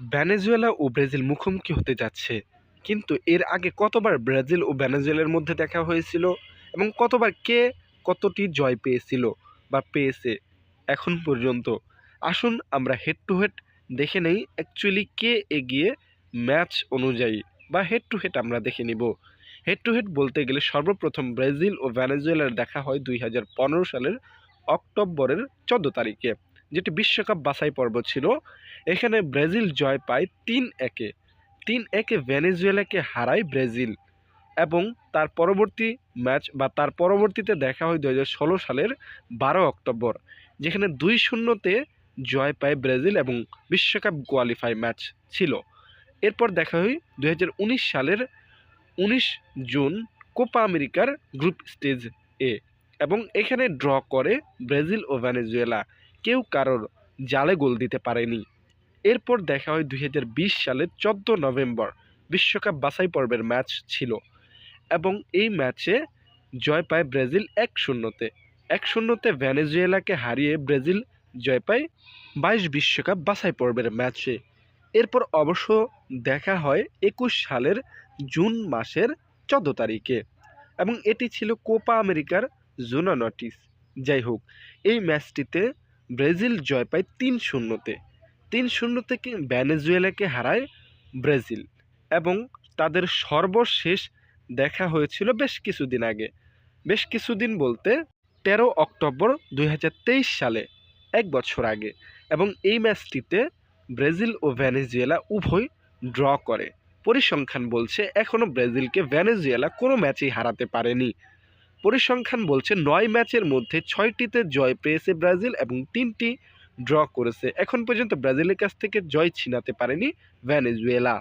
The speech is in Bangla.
ভেনেজুয়েলা ও ব্রাজিল মুখোমুখি হতে যাচ্ছে। কিন্তু এর আগে কতবার ব্রাজিল ও ভেনেজুয়েলার মধ্যে দেখা হয়েছিল এবং কতবার কে কতটি জয় পেয়েছিল বা পেয়েছে এখন পর্যন্ত? আসুন আমরা হেড টু হেড দেখে নেই অ্যাকচুয়ালি কে এগিয়ে ম্যাচ অনুযায়ী বা হেড টু হেড আমরা দেখে নিব। হেড টু হেড বলতে গেলে সর্বপ্রথম ব্রাজিল ও ভেনেজুয়েলার দেখা হয় দুই হাজার পনেরো সালের অক্টোবরের চোদ্দ তারিখে। যেটি বিশ্বকাপ বাছাই পর্ব ছিল। এখানে ব্রাজিল জয় পায় তিন একে। তিন একে ভেনেজুয়েলাকে হারায় ব্রাজিল এবং তার পরবর্তী ম্যাচ বা তার পরবর্তীতে দেখা হয় দু সালের বারো অক্টোবর, যেখানে দুই শূন্যতে জয় পায় ব্রাজিল এবং বিশ্বকাপ কোয়ালিফাই ম্যাচ ছিল। এরপর দেখা হয় দু হাজার উনিশ সালের উনিশ জুন কোপা আমেরিকার গ্রুপ স্টেজ এ এবং এখানে ড্র করে ব্রাজিল ও ভেনেজুয়েলা। কেউ কারোর জালে গোল দিতে পারেনি। এরপর দেখা হয় দুই হাজার বিশ সালের চোদ্দ নভেম্বর বিশ্বকাপ বাছাই পর্বের ম্যাচ ছিল এবং এই ম্যাচে জয় পায় ব্রাজিল এক শূন্যতে। এক শূন্যতে ভেনেজুয়েলাকে হারিয়ে ব্রাজিল জয় পায় বাইশ বিশ্বকাপ বাছাই পর্বের ম্যাচে। এরপর অবশ্য দেখা হয় একুশ সালের জুন মাসের চোদ্দ তারিখে এবং এটি ছিল কোপা আমেরিকার জোনা নটিস। যাই হোক, এই ম্যাচটিতে ব্রাজিল জয় পায় তিন শূন্যতে। তিন শূন্য থেকে ভেনেজুয়েলাকে হারায় ব্রাজিল। এবং তাদের সর্বশেষ দেখা হয়েছিল বেশ কিছুদিন আগে। বেশ কিছুদিন বলতে তেরো অক্টোবর দুই হাজার তেইশ সালে, এক বছর আগে। এবং এই ম্যাচটিতে ব্রাজিল ও ভেনেজুয়েলা উভয় ড্র করে। পরিসংখ্যান বলছে এখনও ব্রাজিলকে ভেনেজুয়েলা কোনো ম্যাচেই হারাতে পারেনি। পরিসংখ্যান বলছে নয় ম্যাচের মধ্যে ছয়টিতে জয় পেয়েছে ব্রাজিল এবং তিনটি ড্র করেছে। এখন পর্যন্ত ব্রাজিলের কাছ থেকে জয় ছিনাতে পারেনি ভেনেজুয়েলা।